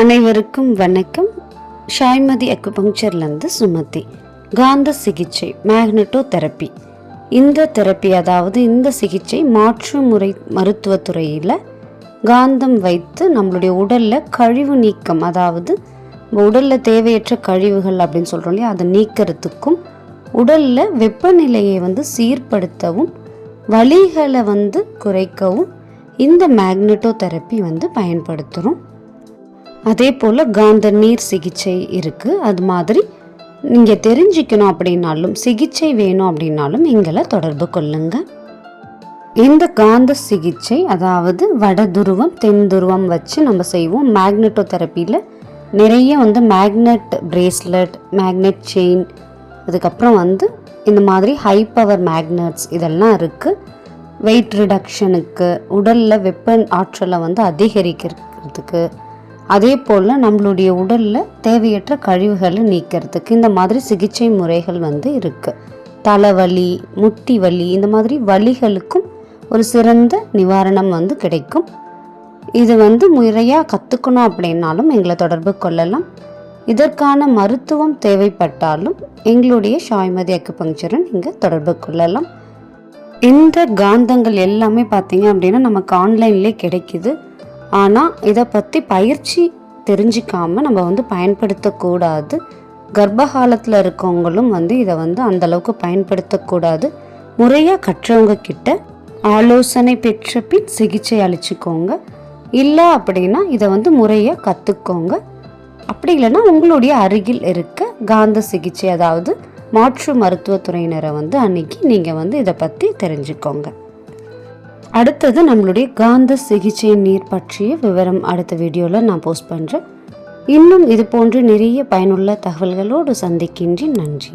அனைவருக்கும் வணக்கம். ஷாய்மதி அக்குபங்சர்லேருந்து சுமதி. காந்த சிகிச்சை மேக்னட்டோ தெரப்பி இந்த தெரப்பி அதாவது இந்த சிகிச்சை மாற்று முறை மருத்துவத்துறையில் காந்தம் வைத்து நம்மளுடைய உடலில் கழிவு நீக்கம் அதாவது உடலில் தேவையற்ற கழிவுகள் அப்படின்னு சொல்கிறோம் இல்லையா அதை நீக்கிறதுக்கும் உடலில் வெப்பநிலையை வந்து சீர்படுத்தவும் வலிகளை வந்து குறைக்கவும் இந்த மேக்னட்டோ தெரப்பி வந்து பயன்படுத்துகிறோம் அதே போல் காந்த நீர் சிகிச்சை இருக்குது அது மாதிரி நீங்கள் தெரிஞ்சுக்கணும் அப்படின்னாலும் சிகிச்சை வேணும் அப்படின்னாலும் எங்களை தொடர்பு கொள்ளுங்க. இந்த காந்த சிகிச்சை அதாவது வட துருவம் தென் துருவம் வச்சு நம்ம செய்வோம். மேக்னெட்டோ தெரப்பியில் நிறைய வந்து மேக்னெட் பிரேஸ்லெட் மேக்னெட் செயின் அதுக்கப்புறம் வந்து இந்த மாதிரி ஹை பவர் மேக்னட்ஸ் இதெல்லாம் இருக்குது வெயிட் ரிடக்ஷனுக்கு உடலில் வெப்ப ஆற்றலை வந்து அதிகரிக்கிறதுக்கு அதே போல் நம்மளுடைய உடலில் தேவையற்ற கழிவுகளை நீக்கிறதுக்கு இந்த மாதிரி சிகிச்சை முறைகள் வந்து இருக்குது தலைவலி முட்டி வலி இந்த மாதிரி வலிகளுக்கும் ஒரு சிறந்த நிவாரணம் வந்து கிடைக்கும். இது வந்து முறையாக கற்றுக்கணும் அப்படின்னாலும் எங்களை தொடர்பு கொள்ளலாம். இதற்கான மருத்துவம் தேவைப்பட்டாலும் எங்களுடைய ஷாய்மதி அக்குபங்க்சரை நீங்கள் தொடர்பு கொள்ளலாம். இந்த காந்தங்கள் எல்லாமே பார்த்தீங்க அப்படின்னா நமக்கு ஆன்லைன்லேயே கிடைக்குது. ஆனால் இதை பற்றி பயிற்சி தெரிஞ்சிக்காம நம்ம வந்து பயன்படுத்தக்கூடாது. கர்ப்பகாலத்தில் இருக்கவங்களும் வந்து இதை வந்து அந்த அளவுக்கு பயன்படுத்தக்கூடாது. முறையாக கற்றவங்க கிட்ட ஆலோசனை பெற்ற பின் சிகிச்சை அளிச்சுக்கோங்க. இல்லை அப்படின்னா இதை வந்து முறையாக கற்றுக்கோங்க அப்படி இல்லைன்னா உங்களுடைய அருகில் இருக்க காந்த சிகிச்சை அதாவது மாற்று மருத்துவத்துறையினரை வந்து அன்னைக்கு நீங்கள் வந்து இதை பற்றி தெரிஞ்சுக்கோங்க. அடுத்தது நம்மளுடைய காந்த சிகிச்சை நீர் பற்றிய விவரம் அடுத்த வீடியோவில் நான் போஸ்ட் பண்ணுறேன் இன்னும் இது போன்று நிறைய பயனுள்ள தகவல்களோடு சந்திக்கின்றேன். நன்றி.